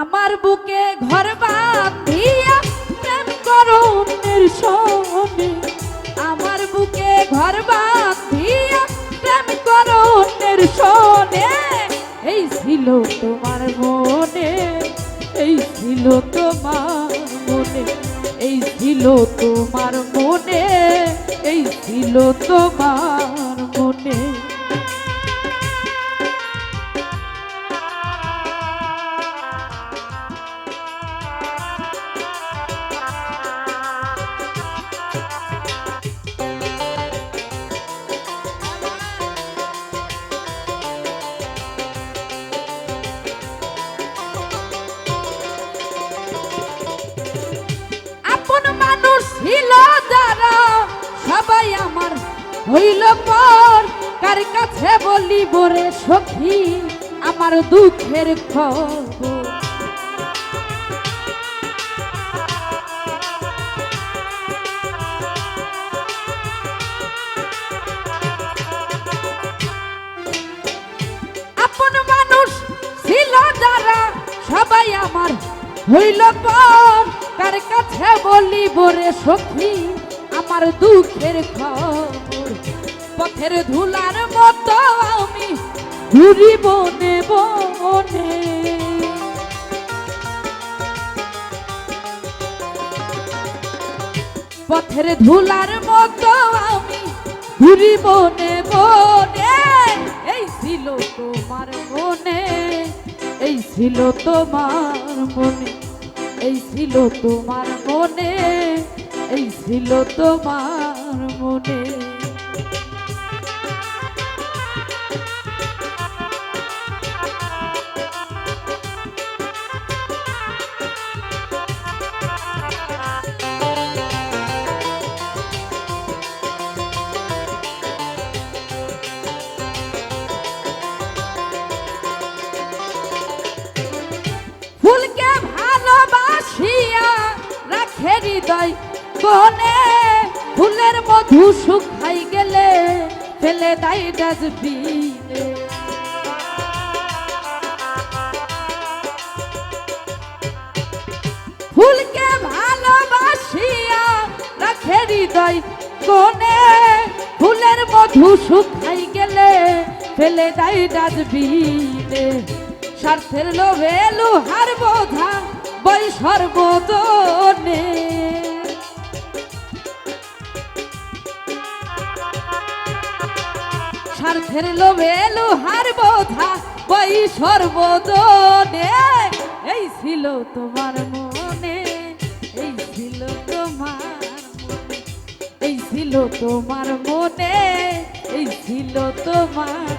আমার বুকে ঘর বাঁধিয়া প্রেম করো অন্যের সনে আমার বুকে ঘর বাঁধিয়া প্রেম করো অন্যের সনে এই ছিল তোমার মনে, এই ছিল তোমার মনে, এই ছিল তোমার মনে, এই ছিল তোমার হইল পর, কার কাছে বলি বরে সখী, আমার দুঃখের খবর? আপন মানুষ ছিল যারা, সবাই আমার হইল পর, কার কাছে বলি বরে সখী, আমার দুঃখের খবর? পথের ধুলার মতো আমি ঘুরি বনে বনে পথের ধুলার মতো আমি ঘুরি বনে বনে এই ছিল তোমার মনে, এই ছিল তোমার মনে, এই ছিল তোমার মনে, এই ছিল তোমার মনে। হৃদয় কোনে ফুলের মধু শুকাই গেলে ফেলে দাই ডাস্টবিনে। ফুলকে ভালোবাসিয়া রাখে হৃদয় কোনে ফুলের মধু শুকাই গেলে ফেলে দেয় ডাস্টবিনে। স্বার্থের লোভে লোহার বোঝা বই সর্বদনে স্বার্থের লোভে লোহার বোঝা বই সর্বদনে এই ছিল তোমার মনে, এই ছিল তোমার এই ছিল তোমার মনে, এই ছিল তোমার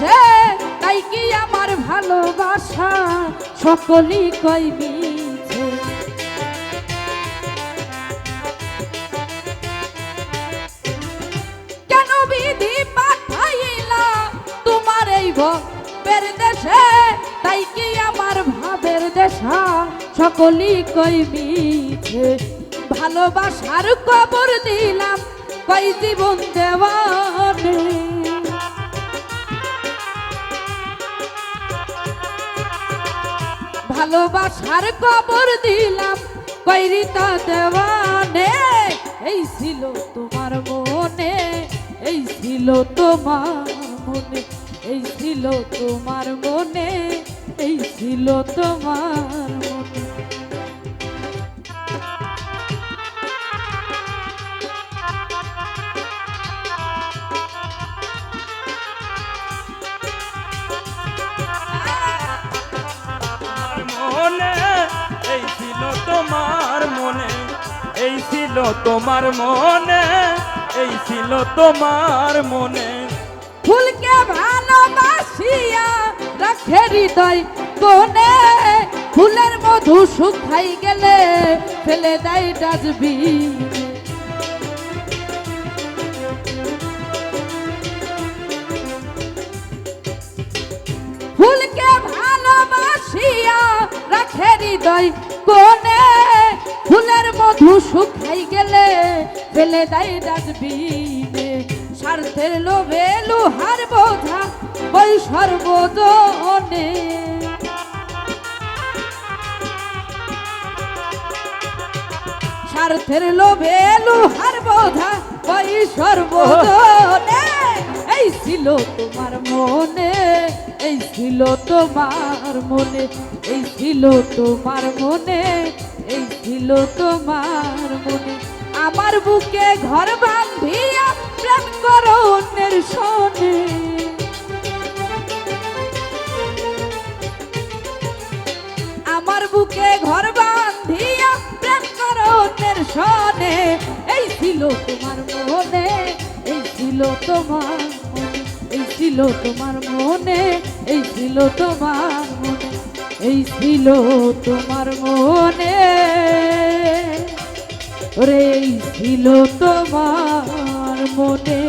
দেশে তাই কি আমার ভালোবাসা সকলই কই মিছে কেন পাঠাইলা তোমার এই দেশে? তাই কি আমার ভাবের দেশা সকলই কই মিছে ভালোবাসার কবর দিলাম কই জীবন দেওয়ানে? ভালোবাসার কবর দিলাম, কৈরিতা দেওয়ানে। এই ছিল তোমার মনে, এই ছিল তোমার মনে, এই ছিল তোমার মনে, এই ছিল তোমার ছিল তোমার মনে, এই ছিল তোমার মনে। ফুলকে ভালোবাসিয়া রাখে হৃদয় কোনে ফুলের মধু শুকাই গেলে ফেলে দেয় ডাস্টবিনে। মধু শুকাই গেলে ফেলে দেয় ডাস্টবিনে। স্বার্থের লোভে লোহার বোঝা ওই স্বার্থের লোভে লোহার বোঝা ওই সর্বজনে। এই ছিল তোমার মনে, এই ছিল তোমার মনে, এই ছিল তোমার মনে। এই ছিল তোমার মনে। আমার বুকে ঘর বান্ধিয়া প্রেম করো অন্যের শোনে। আমার বুকে ঘর বান্ধিয়া প্রেম করো অন্যের শোনে। এই ছিল তোমার মনে, এই ছিল তোমার এই ছিল তোমার মনে, এই ছিল তোমার এই ছিল তোমার মনে। ওরে এই ছিল তোমার মনে।